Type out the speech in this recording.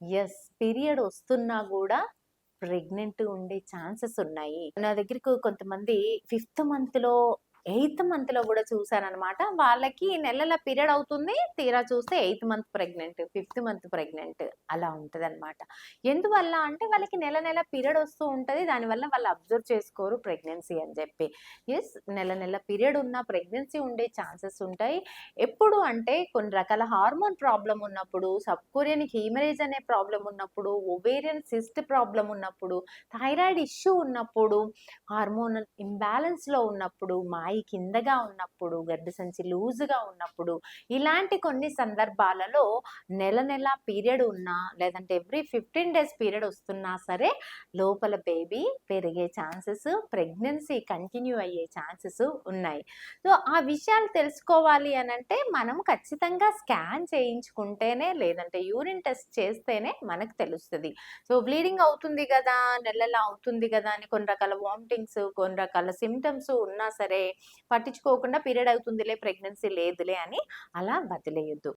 Yes period వస్తున్నా కూడా pregnant ఉండే ఛాన్సెస్ ఉన్నాయి. నా దగ్గరకు కొంతమంది ఫిఫ్త్ మంత్‌లో, ఎయిత్ మంత్‌లో కూడా చూసాననమాట. వాళ్ళకి నెలల పీరియడ్ అవుతుంది. తీరా చూస్తే eighth month pregnant, fifth month pregnant అలా ఉంటదనమాట. ఎందువల్ల అంటే వాళ్ళకి నెల నెల పీరియడ్ వస్తూ ఉంటుంది దానివల్ల వాళ్ళు అబ్జర్వ్ చేసుకోరు ప్రెగ్నెన్సీ అని చెప్పి ఎస్ నెల నెల పీరియడ్ ఉన్న ప్రెగ్నెన్సీ ఉండే ఛాన్సెస్ ఉంటాయి. ఎప్పుడు అంటే కొన్ని రకాల హార్మోన్ ప్రాబ్లం ఉన్నప్పుడు, సబ్కోరియన్ హీమరేజ్ అనే ప్రాబ్లం ఉన్నప్పుడు, ఒవేరియన్ సిస్ట్ ప్రాబ్లం ఉన్నప్పుడు, థైరాయిడ్ ఇష్యూ ఉన్నప్పుడు, హార్మోనల్ ఇంబ్యాలెన్స్లో ఉన్నప్పుడు, మాయ కిందగా ఉన్నప్పుడు, గర్భసంచి లూజ్‌గా ఉన్నప్పుడు, ఇలాంటి కొన్ని సందర్భాలలో నెల నెల పీరియడ్ ఉన్నా, లేదంటే ఎవ్రీ 15 డేస్ పీరియడ్ వస్తున్నా సరే, లోపల బేబీ పెరిగే ఛాన్సెస్, ప్రెగ్నెన్సీ కంటిన్యూ అయ్యే ఛాన్సెస్ ఉన్నాయి. సో, ఆ విషయాలు తెలుసుకోవాలి అనంటే మనం ఖచ్చితంగా స్కాన్ చేయించుకుంటేనే, లేదంటే యూరిన్ టెస్ట్ చేస్తేనే మనకు తెలుస్తుంది సో, బ్లీడింగ్ అవుతుంది కదా నెలలా అవుతుంది కదా అని కొన్ని రకాల వామిటింగ్స్, కొన్ని రకాల సిమ్టమ్స్ ఉన్నా సరే, పట్టించుకోకుండా పీరియడ్ అవుతుందిలే, ప్రెగ్నెన్సీ లేదులే అని అలా వదిలేయొద్దు.